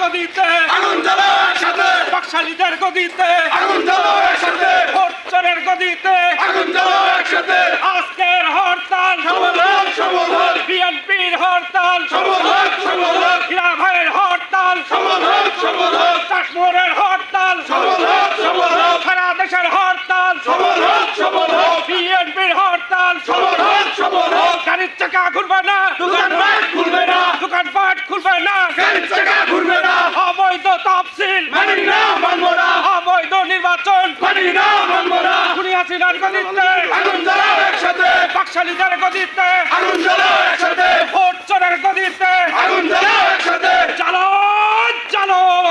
গদিতে। আগুন জ্বালো একসাথে। বাকশালীদের গদিতে। আগুন জ্বালো একসাথে। ভোটচরের গদিতে। আগুন জ্বালো একসাথে। আজকের হরতাল। সমাধান সমাধান। বিএনপির হরতাল। সমাধান সমাধান। হীরা ভাইয়ের হরতাল। সমাধান সমাধান। কাশ্মীরের হরতাল সমাধান সমাধান সারা দেশের হরতাল সমাধান সমাধান বিএনপির হরতাল সমাধান সমাধান গাড়ির চাকা ঘুরবে না দোকানপাট খুলবে না দোকানপাট খুলবে না গাড়ির চাকা ঘুরবে না অবৈধ তফসিল মানি না মানবো না অবৈধ নির্বাচন মানি না মানবো না। খুনি হাসিনার গদিতে আগুন জ্বালাও একসাথে। বাকশালীদের গদিতে আগুন জ্বালাও একসাথে। ভোট চোরের গদিতে আগুন জ্বালাও একসাথে।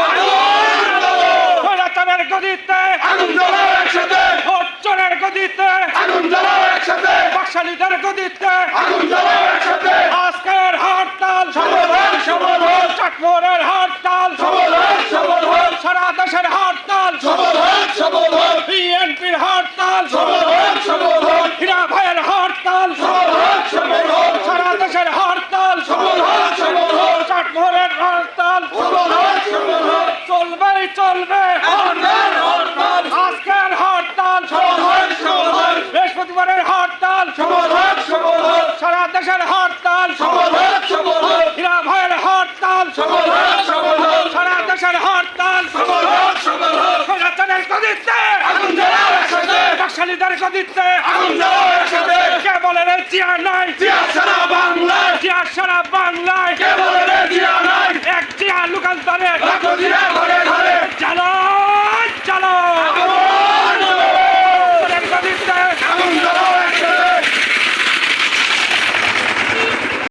আগুন জ্বালাও খৈরাচারের গদিতে আগুন জ্বালাও একসাথে। ভোট চোরের গদিতে আগুন জ্বালাও একসাথে। বাকশালীদের গদিতে আগুন জ্বালাও একসাথে আজকের হরতাল সমাধান সমাধান চাটমোরের হরতাল সমাধান সমাধান সারা দেশের হরতাল সমাধান সমাধান বিএনপির হরতাল সমাধান সমাধান হীরা ভাইয়ের হরতাল সারা দেশের হরতাল। চাটমোরের হরতাল। চলবে চলবে। হরতাল হরতাল। আজকের হরতাল। বৃহস্পতিবারের হরতাল। সারা দেশের হরতাল। হীরা ভাইয়ের হরতাল। সারা দেশের হরতাল। খোঁজাচারের গদিতে। আগুন জ্বালাও একসাথে। বাকশালীদের গদিতে। আগুন জ্বালাও Yeah, 19!